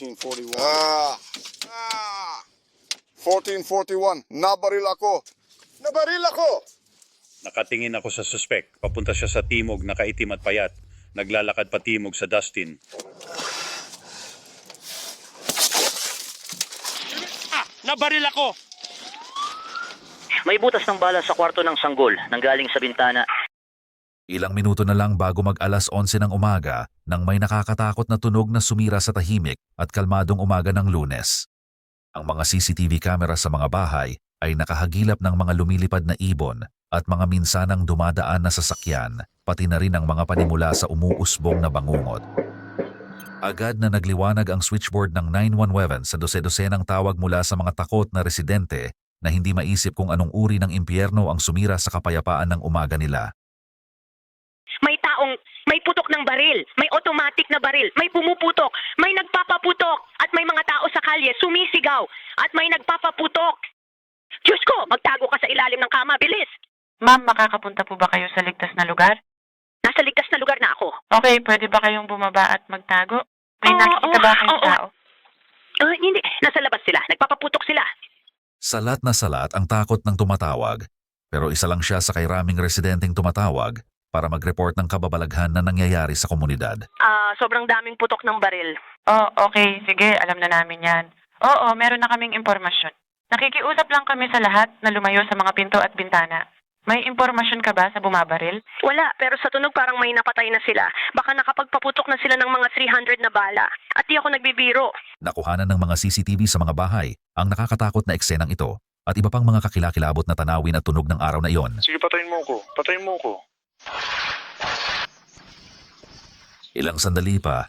1441. Ah! Ah! 1441. Nabaril ako. Nabaril ako! Nakatingin ako sa suspect. Papunta siya sa timog, nakaitim at payat. Naglalakad pa timog sa Dustin. Ah! Nabaril ako! May butas ng bala sa kwarto ng sanggol nanggaling sa bintana. Ilang minuto na lang bago mag alas 11 ng umaga nang may nakakatakot na tunog na sumira sa tahimik at kalmadong umaga ng lunes. Ang mga CCTV camera sa mga bahay ay nakahagilap ng mga lumilipad na ibon at mga minsanang dumadaan na sasakyan, pati na rin ang mga panimula sa umuusbong na bangungot. Agad na nagliwanag ang switchboard ng 911 sa dose-dosenang tawag mula sa mga takot na residente na hindi maisip kung anong uri ng impyerno ang sumira sa kapayapaan ng umaga nila. May taong may putok ng baril, may automatic na baril, may pumuputok, may nagpapaputok, at may mga tao sa kalye sumisigaw, at may nagpapaputok. Diyos ko, magtago ka sa ilalim ng kama, bilis! Ma'am, makakapunta po ba kayo sa ligtas na lugar? Nasa ligtas na lugar na ako. Okay, pwede ba kayong bumaba at magtago? May Oo, nakikita ba oo, kayong oo. tao? Uh, hindi, nasa labas sila, nagpapaputok sila. Salat na salat ang takot ng tumatawag, pero isa lang siya sa kay raming residenteng tumatawag para mag-report ng kababalaghan na nangyayari sa komunidad. Ah, sobrang daming putok ng baril. Oh, okay. Sige, alam na namin yan. Oo, meron na kaming impormasyon. Nakikiusap lang kami sa lahat na lumayo sa mga pinto at bintana. May impormasyon ka ba sa bumabaril? Wala, pero sa tunog parang may napatay na sila. Baka nakapagpaputok na sila ng mga 300 na bala. At di ako nagbibiro. Nakuhanan ng mga CCTV sa mga bahay ang nakakatakot na eksenang ito at iba pang mga kakilakilabot na tanawin at tunog ng araw na iyon. Sige, patayin mo ko. Patayin mo ko. Ilang sandali pa,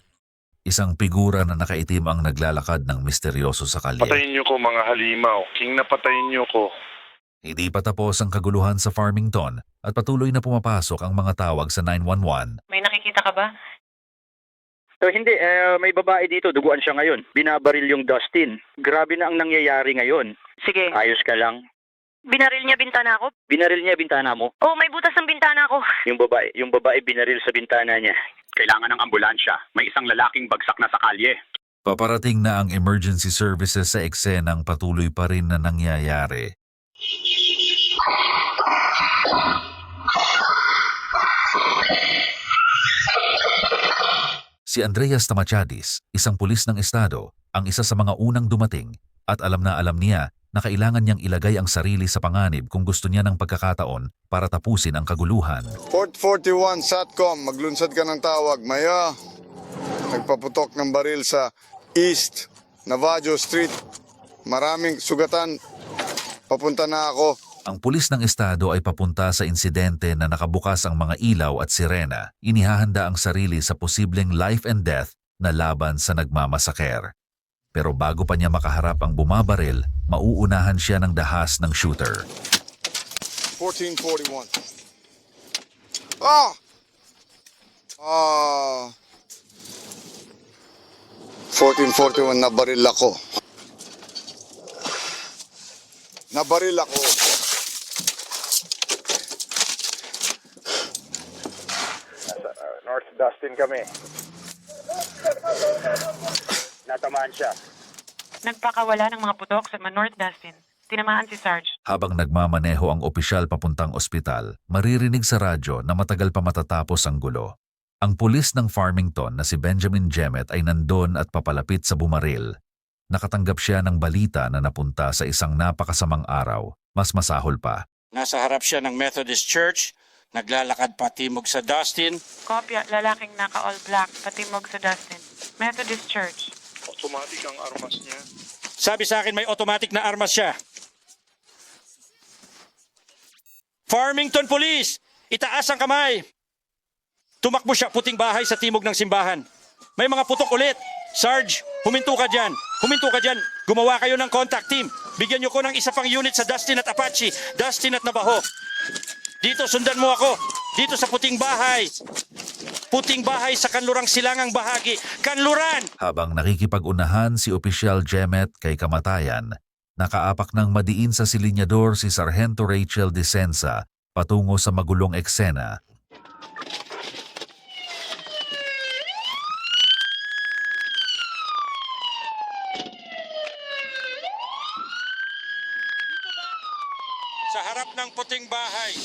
isang figura na nakaitim ang naglalakad ng misteryoso sa kalye. niyo ko mga halimaw. King na patayin niyo ko. Hindi pa tapos ang kaguluhan sa Farmington at patuloy na pumapasok ang mga tawag sa 911. May nakikita ka ba? So, hindi, eh, may babae dito, duguan siya ngayon. Binabaril yung Dustin. Grabe na ang nangyayari ngayon. Sige, Ayos ka lang. Binaril niya bintana ko. Binaril niya bintana mo. Oh, may butas ng bintana ko. Yung babae, yung babae binaril sa bintana niya. Kailangan ng ambulansya. May isang lalaking bagsak na sa kalye. Paparating na ang emergency services sa eksenang patuloy pa rin na nangyayari. Si Andreas Tamachadis, isang pulis ng estado, ang isa sa mga unang dumating at alam na alam niya na kailangan niyang ilagay ang sarili sa panganib kung gusto niya ng pagkakataon para tapusin ang kaguluhan. Port 41, SATCOM. Maglunsad ka ng tawag. Maya, nagpaputok ng baril sa East Navajo Street. Maraming sugatan. Papunta na ako. Ang pulis ng estado ay papunta sa insidente na nakabukas ang mga ilaw at sirena. Inihahanda ang sarili sa posibleng life and death na laban sa nagmamasaker. Pero bago pa niya makaharap ang bumabaril, mauunahan siya ng dahas ng shooter. 1441. Ah! Ah. 1441, nabaril ako. Nabaril ako. North Dustin kami. Natamaan siya. Nagpakawala ng mga putok sa North Dustin. Tinamaan si Sarge. Habang nagmamaneho ang opisyal papuntang ospital, maririnig sa radyo na matagal pa matatapos ang gulo. Ang pulis ng Farmington na si Benjamin Jemet ay nandun at papalapit sa bumaril. Nakatanggap siya ng balita na napunta sa isang napakasamang araw. Mas masahol pa. Nasa harap siya ng Methodist Church. Naglalakad patimog sa Dustin. Kopya, lalaking naka-all black, patimog sa Dustin. Methodist Church. Automatic ang armas niya. Sabi sa akin may automatic na armas siya. Farmington Police! Itaas ang kamay! Tumakbo siya puting bahay sa timog ng simbahan. May mga putok ulit. Sarge, huminto ka dyan. Huminto ka dyan. Gumawa kayo ng contact team. Bigyan niyo ko ng isa pang unit sa Dustin at Apache. Dustin at Navajo. Dito, sundan mo ako. Dito sa puting bahay puting bahay sa kanlurang silangang bahagi. Kanluran! Habang nakikipag-unahan si Opisyal Jemet kay kamatayan, nakaapak ng madiin sa silinyador si Sargento Rachel Desensa patungo sa magulong eksena. Sa harap ng puting bahay,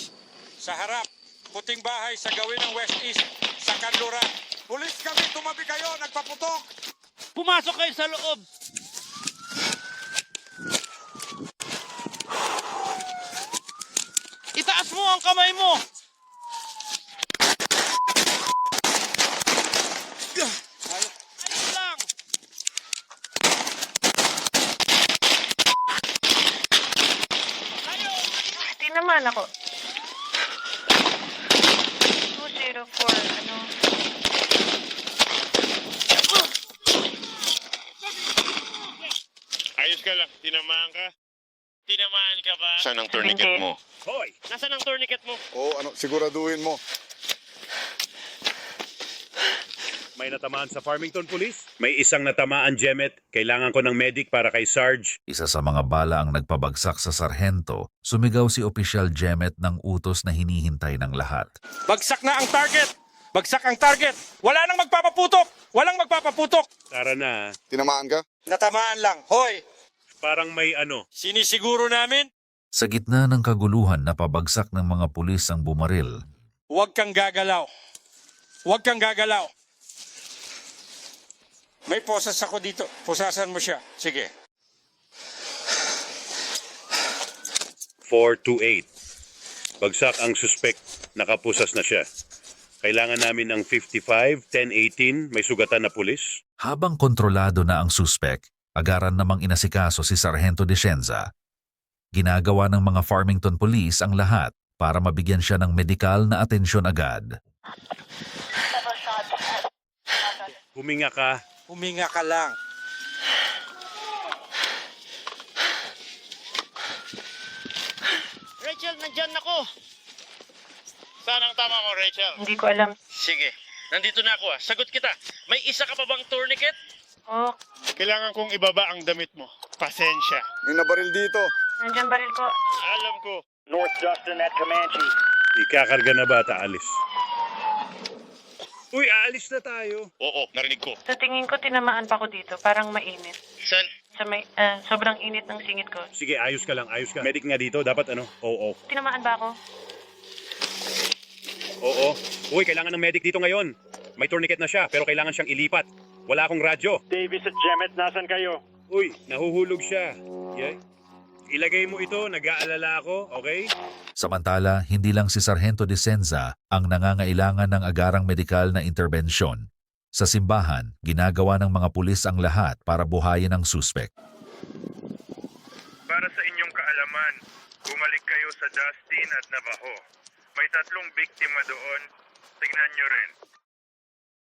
sa harap, puting bahay sa gawin ng West East, sa Kanluran. Pulis kami, tumabi kayo, nagpaputok. Pumasok kayo sa loob. Itaas mo ang kamay mo. Ayos lang. Tayo. Di naman ako. 204, ano? Ayos ka lang. Tinamaan ka. Tinamaan ka ba? Saan ang tourniquet mo? Hoy! Nasaan ang tourniquet mo? Oo, ano, siguraduhin mo. May natamaan sa Farmington Police? May isang natamaan, Jemet. Kailangan ko ng medic para kay Sarge. Isa sa mga bala ang nagpabagsak sa sarhento, sumigaw si Opisyal Jemet ng utos na hinihintay ng lahat. Bagsak na ang target. Bagsak ang target. Wala nang magpapaputok. Walang magpapaputok. Tara na. Tinamaan ka? Natamaan lang. Hoy, Parang may ano. sinisiguro namin, Sa gitna ng kaguluhan na pabagsak ng mga pulis ang bumaril, huwag kang gagalaw. Huwag kang gagalaw. May posas ako dito. Pusasan mo siya. Sige. 428. Bagsak ang suspect. Nakapusas na siya. Kailangan namin ng 55, 1018. May sugatan na pulis. habang kontrolado na ang suspek, agaran namang inasikaso si Sargento Descenza. Ginagawa ng mga Farmington Police ang lahat para mabigyan siya ng medikal na atensyon agad. Huminga ka. Huminga ka lang. Rachel, nandyan ako. Saan ang tama mo, Rachel? Hindi ko alam. Sige. Nandito na ako ah. Sagot kita. May isa ka pa bang tourniquet? Oh, Kailangan kong ibaba ang damit mo. Pasensya. May nabaril dito. nandyan baril ko. Alam ko. North Dustin at Comanche. Ikakarga na ba? Aalis. Uy, aalis na tayo. Oo, narinig ko. Sa tingin ko, tinamaan pa ako dito. Parang mainit. Saan? Sa may, ah, sobrang init ng singit ko. Sige, ayos ka lang, ayos ka. Medic nga dito, dapat ano? Oo, Tinamaan ba ako? oo. Uy, kailangan ng medic dito ngayon. May tourniquet na siya, pero kailangan siyang ilipat. Wala akong radyo. Davis at Jemet, nasan kayo? Uy, nahuhulog siya. Yay. Ilagay mo ito, nag-aalala ako, okay? Samantala, hindi lang si Sargento Descenza ang nangangailangan ng agarang medikal na interbensyon. Sa simbahan, ginagawa ng mga pulis ang lahat para buhayin ang suspek. Para sa inyong kaalaman, bumalik kayo sa Dustin at Navajo. May tatlong biktima doon. Tignan nyo rin.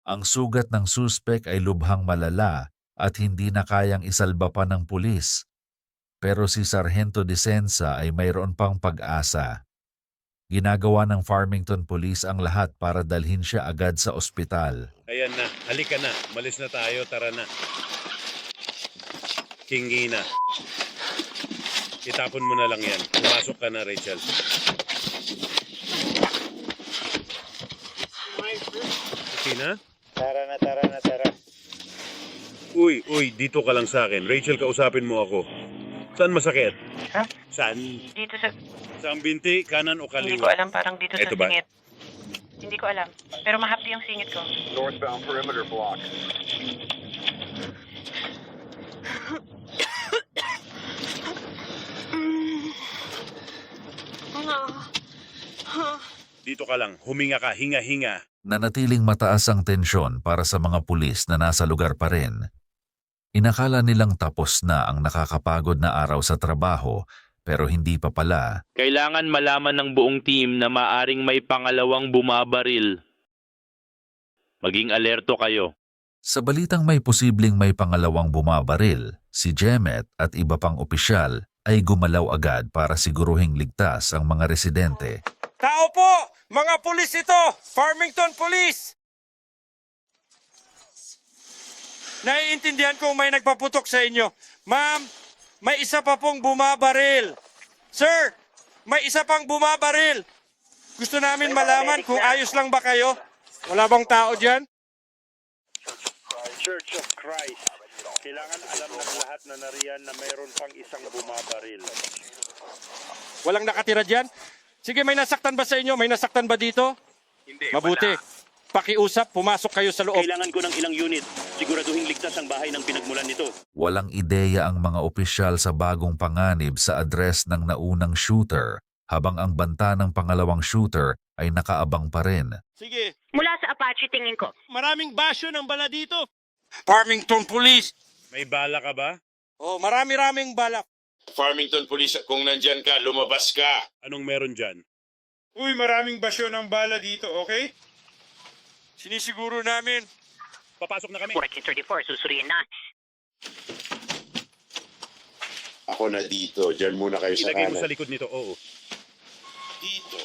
Ang sugat ng suspek ay lubhang malala at hindi na kayang isalba pa ng pulis. Pero si Sargento Descenza ay mayroon pang pag-asa. Ginagawa ng Farmington Police ang lahat para dalhin siya agad sa ospital. Ayan na, halika na. Malis na tayo, tara na. Kingi na. Itapon mo na lang yan. Pumasok ka na, Rachel. Okay na? Tara na, tara na, tara. Uy, uy, dito ka lang sa akin. Rachel, kausapin mo ako. Saan masakit? Ha? Saan? Dito sa... Saan binti? Kanan o Hindi ko kaliwa? alam, parang dito sa Eto ba? singit. Hindi ko alam. Pero mahapdi yung singit ko. Northbound perimeter block. Dito ka lang. Huminga ka. Hinga-hinga. Nanatiling mataas ang tensyon para sa mga pulis na nasa lugar pa rin. Inakala nilang tapos na ang nakakapagod na araw sa trabaho pero hindi pa pala. Kailangan malaman ng buong team na maaring may pangalawang bumabaril. Maging alerto kayo. Sa balitang may posibleng may pangalawang bumabaril, si Jemet at iba pang opisyal ay gumalaw agad para siguruhing ligtas ang mga residente. Tao po! Mga pulis ito! Farmington Police! Naiintindihan kong may nagpaputok sa inyo. Ma'am, may isa pa pong bumabaril. Sir, may isa pang bumabaril. Gusto namin malaman kung ayos lang ba kayo. Wala bang tao dyan? Church of Christ. Kailangan alam ng lahat na nariyan na mayroon pang isang bumabaril. Walang nakatira dyan? Sige, may nasaktan ba sa inyo? May nasaktan ba dito? Hindi, Mabuti. Pakiusap, pumasok kayo sa loob. Kailangan ko ng ilang unit. Siguraduhin ligtas ang bahay ng pinagmulan nito. Walang ideya ang mga opisyal sa bagong panganib sa address ng naunang shooter habang ang banta ng pangalawang shooter ay nakaabang pa rin. Sige, Mula sa Apache tingin ko. maraming basyo ng bala dito. Farmington Police. May bala ka ba? Oh, marami-raming bala. Farmington Police, kung nandyan ka, lumabas ka. Anong meron dyan? Uy, maraming basyo ng bala dito, okay? Sinisiguro namin. Papasok na kami. 1434, susuriin na. Ako na dito. Diyan muna kayo sa Ilagay mo kanan. sa likod nito, oo. Dito.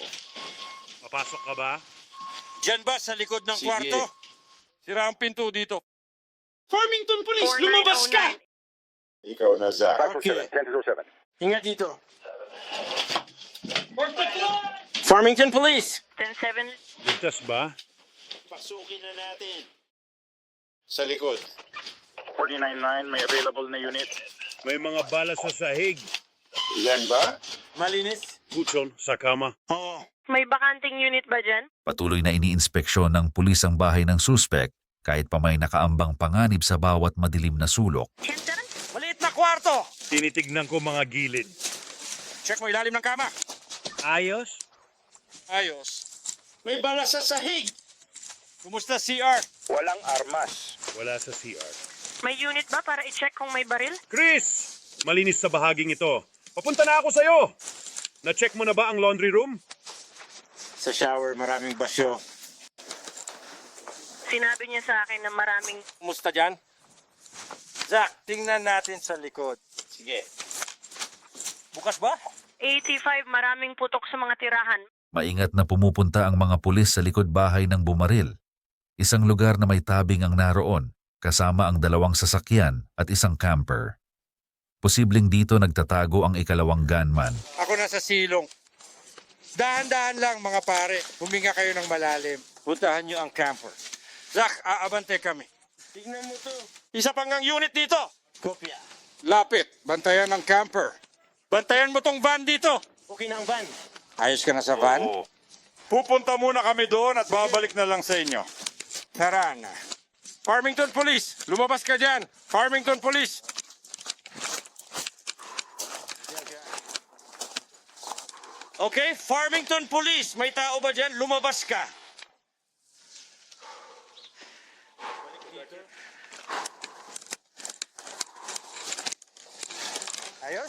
Papasok ka ba? Diyan ba sa likod ng Sige. kwarto? Sira ang pinto dito. Farmington Police, 4909. lumabas ka! Ikaw na, Zach. Okay. Ingat dito. Farmington Police. 107. Ligtas ba? Pasukin na natin. Sa likod. 499, may available na unit. May mga bala sa sahig. Yan ba? Malinis? Kutson, sa kama. Oo. May bakanting unit ba dyan? Patuloy na iniinspeksyon ng pulis ang bahay ng suspect kahit pa may nakaambang panganib sa bawat madilim na sulok. 107? Kwarto. Tinitignan ko mga gilid. Check mo ilalim ng kama. Ayos? Ayos. May bala sa sahig. Kumusta CR? Walang armas. Wala sa CR. May unit ba para i-check kung may baril? Chris! Malinis sa bahaging ito. Papunta na ako sa'yo! Na-check mo na ba ang laundry room? Sa shower, maraming basyo. Sinabi niya sa akin na maraming... Kumusta dyan? Zach, tingnan natin sa likod. Sige. Bukas ba? 85, maraming putok sa mga tirahan. Maingat na pumupunta ang mga pulis sa likod bahay ng bumaril. Isang lugar na may tabing ang naroon, kasama ang dalawang sasakyan at isang camper. Posibleng dito nagtatago ang ikalawang gunman. Ako nasa silong. Dahan-dahan lang mga pare. Huminga kayo ng malalim. Puntahan nyo ang camper. Zach, aabante kami. Tingnan mo to. Isa pang ang unit dito. Kopya. Lapit. Bantayan ang camper. Bantayan mo tong van dito. Okay na ang van. Ayos ka na sa van? Pupunta muna kami doon at babalik na lang sa inyo. Tara na. Farmington Police, lumabas ka dyan. Farmington Police. Okay, Farmington Police, may tao ba dyan? Lumabas ka. Ayos?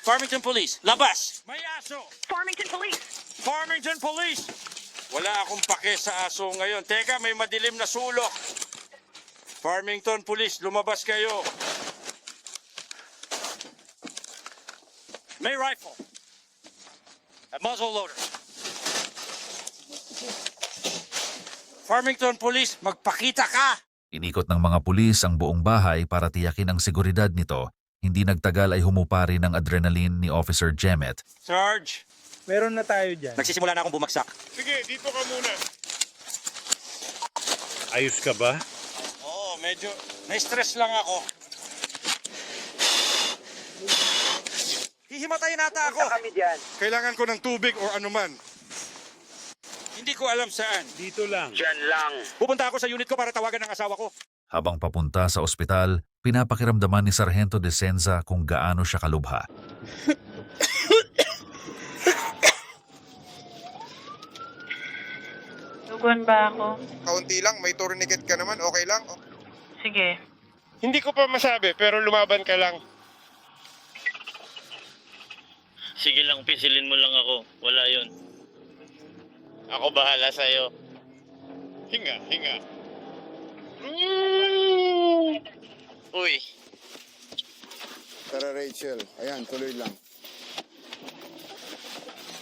Farmington Police, labas! May aso! Farmington Police! Farmington Police! Wala akong pake sa aso ngayon. Teka, may madilim na sulok. Farmington Police, lumabas kayo. May rifle. A muzzle loader. Farmington Police, magpakita ka! Inikot ng mga pulis ang buong bahay para tiyakin ang seguridad nito. Hindi nagtagal ay humupa rin ang adrenaline ni Officer Jemet. Sarge, Meron na tayo dyan. nagsisimula na akong bumagsak. Sige, dito ka muna. Ayos ka ba? Oo, medyo na-stress lang ako. Hihimatay nata ako. kami dyan. Kailangan ko ng tubig o anuman. Hindi ko alam saan. Dito lang. Diyan lang. Pupunta ako sa unit ko para tawagan ng asawa ko. Habang papunta sa ospital, pinapakiramdaman ni Sargento de Senza kung gaano siya kalubha. Dugon ba ako? Kaunti lang, may tourniquet ka naman, okay lang. Sige. Hindi ko pa masabi, pero lumaban ka lang. Sige lang, pisilin mo lang ako. Wala yon. Ako bahala sa'yo. Hinga, hinga. Uy, Tara Rachel, ayan, tuloy lang.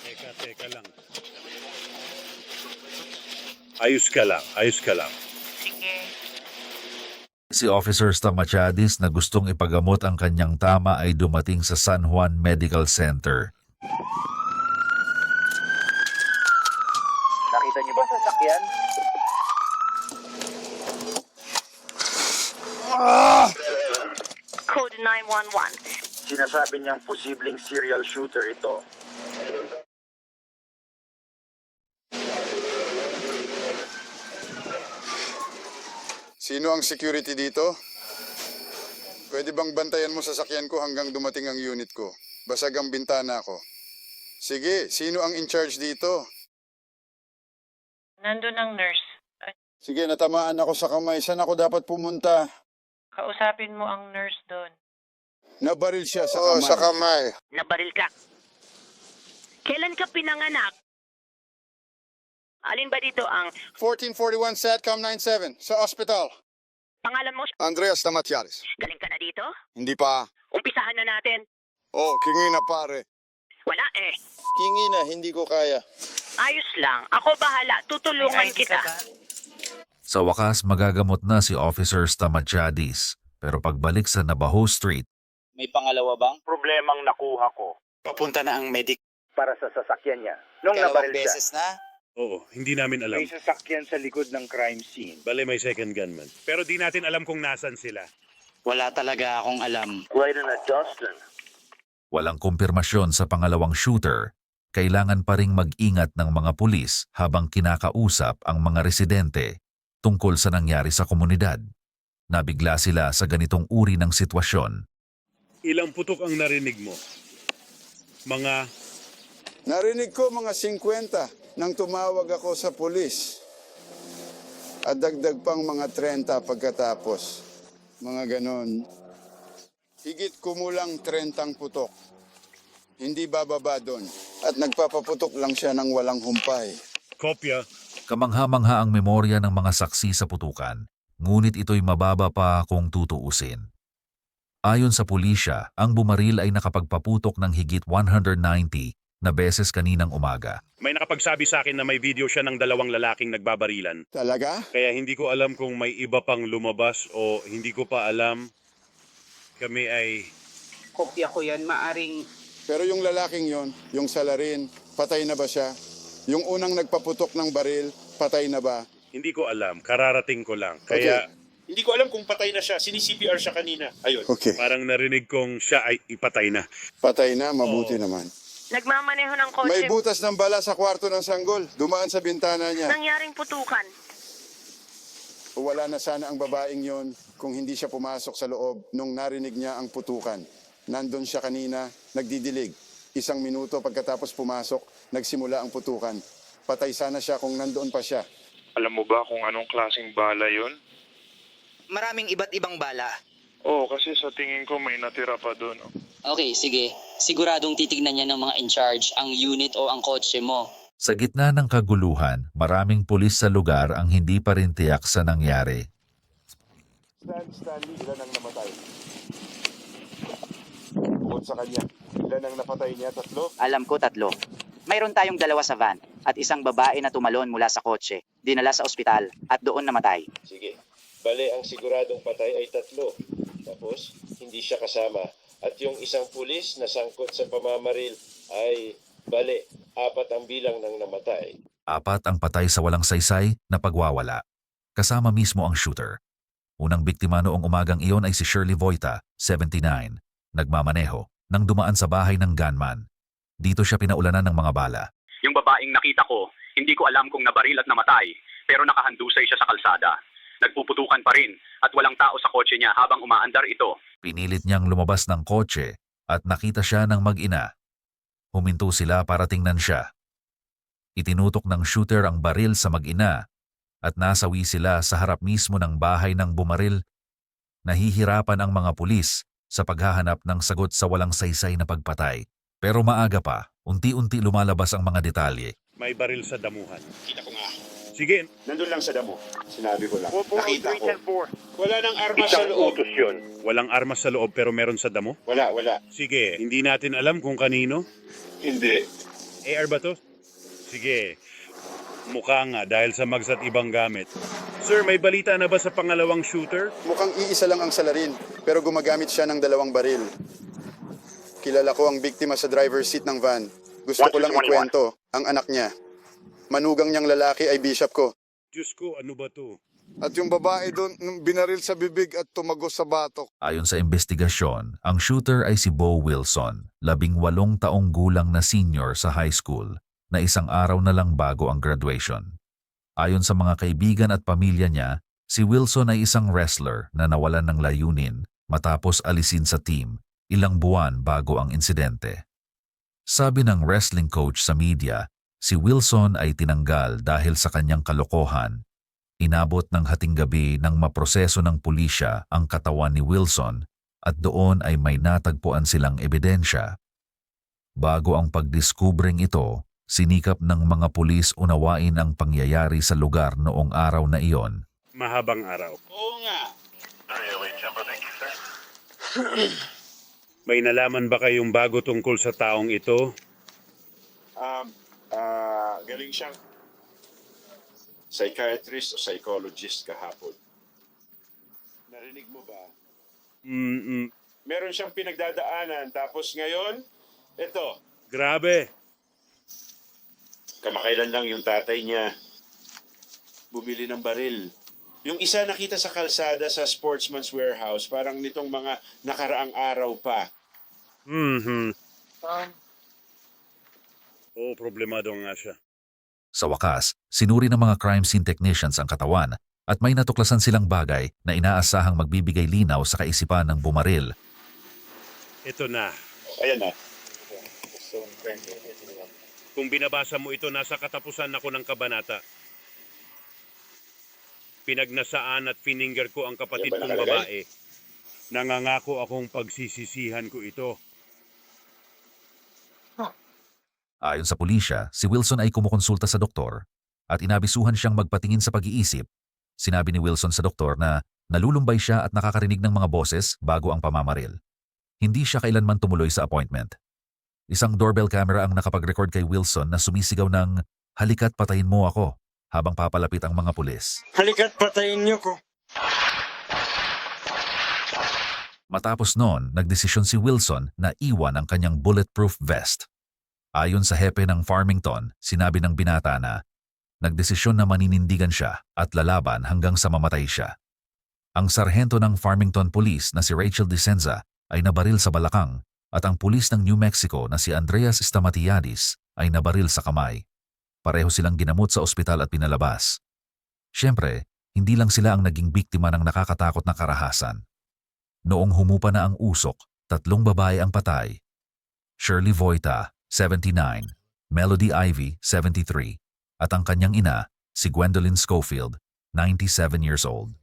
Teka, teka lang. Ayos ka lang, ayos ka lang. Sige. Si Officer Stamachadis na gustong ipagamot ang kanyang tama ay dumating sa San Juan Medical Center. Nakita niyo ba sa sakyan? Code 911. Sinasabi niyang posibleng serial shooter ito. Sino ang security dito? Pwede bang bantayan mo sasakyan ko hanggang dumating ang unit ko? Basag ang bintana ko. Sige, sino ang in charge dito? Nandun ang nurse. Sige, natamaan ako sa kamay. Saan ako dapat pumunta? kausapin mo ang nurse doon. Nabaril siya sa kamay. sa kamay. Nabaril ka. Kailan ka pinanganak? Alin ba dito ang 1441 SATCOM 97 sa ospital. pangalan mo? Andreas Tamatiaris. Galing ka na dito? Hindi pa. Umpisahan na natin. Oh, kingi na pare. Wala eh. Kingi na, hindi ko kaya. Ayos lang. Ako bahala. Tutulungan kita. Sa wakas magagamot na si Officer Stamatiadis pero pagbalik sa Navajo Street, May pangalawa bang? Problemang nakuha ko Papunta na ang medic. para sa sasakyan niya. Nung nabaril siya, na? Oo, hindi namin alam. may sasakyan sa likod ng crime scene. Bale may second gunman. Pero di natin alam kung nasan sila. Wala talaga akong alam. Right na Dustin. walang kumpirmasyon sa pangalawang shooter, kailangan pa ring mag-ingat ng mga pulis habang kinakausap ang mga residente tungkol sa nangyari sa komunidad. Nabigla sila sa ganitong uri ng sitwasyon. Ilang putok ang narinig mo? Mga Narinig ko mga 50 nang tumawag ako sa pulis. At dagdag pang mga 30 pagkatapos. Mga ganon. Higit kumulang 30 putok. Hindi bababa doon. At nagpapaputok lang siya ng walang humpay. kopya. Kamangha-mangha ang memorya ng mga saksi sa putukan, ngunit ito'y mababa pa kung tutuusin. Ayon sa pulisya, ang bumaril ay nakapagpaputok ng higit 190 na beses kaninang umaga. May nakapagsabi sa akin na may video siya ng dalawang lalaking nagbabarilan. Talaga? Kaya hindi ko alam kung may iba pang lumabas o hindi ko pa alam. Kami ay Kopya ko yan, maaring... Pero yung lalaking yon, yung salarin, patay na ba siya? Yung unang nagpaputok ng baril, patay na ba? hindi ko alam. Kararating ko lang. Kaya Hindi ko alam kung patay na siya. Sini-CPR siya kanina. Ayun. Okay. parang narinig kong siya ay ipatay na. Patay na, mabuti naman. Nagmamaneho ng kotse. May butas ng bala sa kwarto ng sanggol. Dumaan sa bintana niya. Nangyaring putukan. Wala na sana ang babaeng yon kung hindi siya pumasok sa loob nung narinig niya ang putukan. Nandun siya kanina, nagdidilig. Isang minuto pagkatapos pumasok, nagsimula ang putukan. Patay sana siya kung nandoon pa siya. Alam mo ba kung anong klaseng bala yon? Maraming iba't ibang bala. Oo, kasi sa tingin ko may natira pa doon. Okay, sige. Siguradong titignan niya ng mga in-charge ang unit o ang kotse mo. Sa gitna ng kaguluhan, maraming pulis sa lugar ang hindi pa rin tiyak sa nangyari. Stan, Stanley, ilan ang namatay? Bukod sa kanya, ilan ang napatay niya? Tatlo? Alam ko tatlo. Mayroon tayong dalawa sa van at isang babae na tumalon mula sa kotse, dinala sa ospital at doon namatay. Sige. Bale, ang siguradong patay ay tatlo. Tapos, hindi siya kasama. At yung isang pulis na sangkot sa pamamaril ay, bale, apat ang bilang ng namatay. Apat ang patay sa walang saysay na pagwawala. Kasama mismo ang shooter. Unang biktima noong umagang iyon ay si Shirley Voita, 79, nagmamaneho, nang dumaan sa bahay ng gunman. Dito siya pinaulanan ng mga bala. Yung babaeng nakita ko, hindi ko alam kung nabaril at namatay, pero nakahandusay siya sa kalsada. Nagpuputukan pa rin at walang tao sa kotse niya habang umaandar ito. Pinilit niyang lumabas ng kotse at nakita siya ng mag-ina. Huminto sila para tingnan siya. Itinutok ng shooter ang baril sa mag-ina at nasawi sila sa harap mismo ng bahay ng bumaril. Nahihirapan ang mga pulis sa paghahanap ng sagot sa walang saysay na pagpatay. Pero maaga pa, unti-unti lumalabas ang mga detalye. May baril sa damuhan. Kita ko nga. Sige, Nandun lang sa damo. Sinabi ko lang. Nakita ko. 310 Wala nang armas sa loob. utos yun. walang armas sa loob pero meron sa damo. Wala, wala. Sige, hindi natin alam kung kanino. Hindi. AR ba to? Sige. Mukha nga dahil sa magsat ibang gamit. Sir, may balita na ba sa pangalawang shooter? Mukhang iisa lang ang salarin, pero gumagamit siya ng dalawang baril. Kilala ko ang biktima sa driver's seat ng van. Gusto ko lang 1611. ikwento ang anak niya. Manugang niyang lalaki ay bishop ko. Diyos ko, ano ba to? At yung babae doon, binaril sa bibig at tumagos sa batok. Ayon sa investigasyon, ang shooter ay si Bo Wilson, labing walong taong gulang na senior sa high school, na isang araw na lang bago ang graduation. Ayon sa mga kaibigan at pamilya niya, si Wilson ay isang wrestler na nawalan ng layunin matapos alisin sa team ilang buwan bago ang insidente. Sabi ng wrestling coach sa media, si Wilson ay tinanggal dahil sa kanyang kalokohan Inabot ng hating gabi nang maproseso ng pulisya ang katawan ni Wilson at doon ay may natagpuan silang ebidensya. Bago ang pagdiskubring ito, sinikap ng mga pulis unawain ang pangyayari sa lugar noong araw na iyon. Mahabang araw. Oo nga. May nalaman ba kayong bago tungkol sa taong ito? Um, ah, galing siyang psychiatrist o psychologist kahapon. Narinig mo ba? Mm-mm. Meron siyang pinagdadaanan tapos ngayon, ito, Grabe. kamakailan lang yung tatay niya bumili ng baril. Yung isa nakita sa kalsada sa Sportsman's Warehouse, parang nitong mga nakaraang araw pa. Mhm. Oo, problemado nga siya. Sa wakas, sinuri ng mga crime scene technicians ang katawan at may natuklasan silang bagay na inaasahang magbibigay linaw sa kaisipan ng bumaril. Ito na. Ayan na. Kung binabasa mo ito, nasa katapusan ako ng kabanata. Pinagnasaan at fininger ko ang kapatid kong babae. Nangangako akong pagsisisihan ko ito. Ayon sa pulisya, si Wilson ay kumukonsulta sa doktor at inabisuhan siyang magpatingin sa pag-iisip. Sinabi ni Wilson sa doktor na nalulumbay siya at nakakarinig ng mga boses bago ang pamamaril. Hindi siya kailanman tumuloy sa appointment. Isang doorbell camera ang nakapag-record kay Wilson na sumisigaw ng halika't patayin mo ako habang papalapit ang mga pulis. Halika't patayin niyo ko. Matapos noon, nagdesisyon si Wilson na iwan ang kanyang bulletproof vest. Ayon sa hepe ng Farmington, sinabi ng binata na nagdesisyon na maninindigan siya at lalaban hanggang sa mamatay siya. Ang sarhento ng Farmington Police na si Rachel Dicenza ay nabaril sa balakang at ang pulis ng New Mexico na si Andreas Stamatiadis ay nabaril sa kamay. Pareho silang ginamot sa ospital at pinalabas. Siyempre, hindi lang sila ang naging biktima ng nakakatakot na karahasan. Noong humupa na ang usok, tatlong babae ang patay. Shirley Voita, 79, Melody Ivy, 73, at ang kanyang ina, si Gwendolyn Schofield, 97 years old.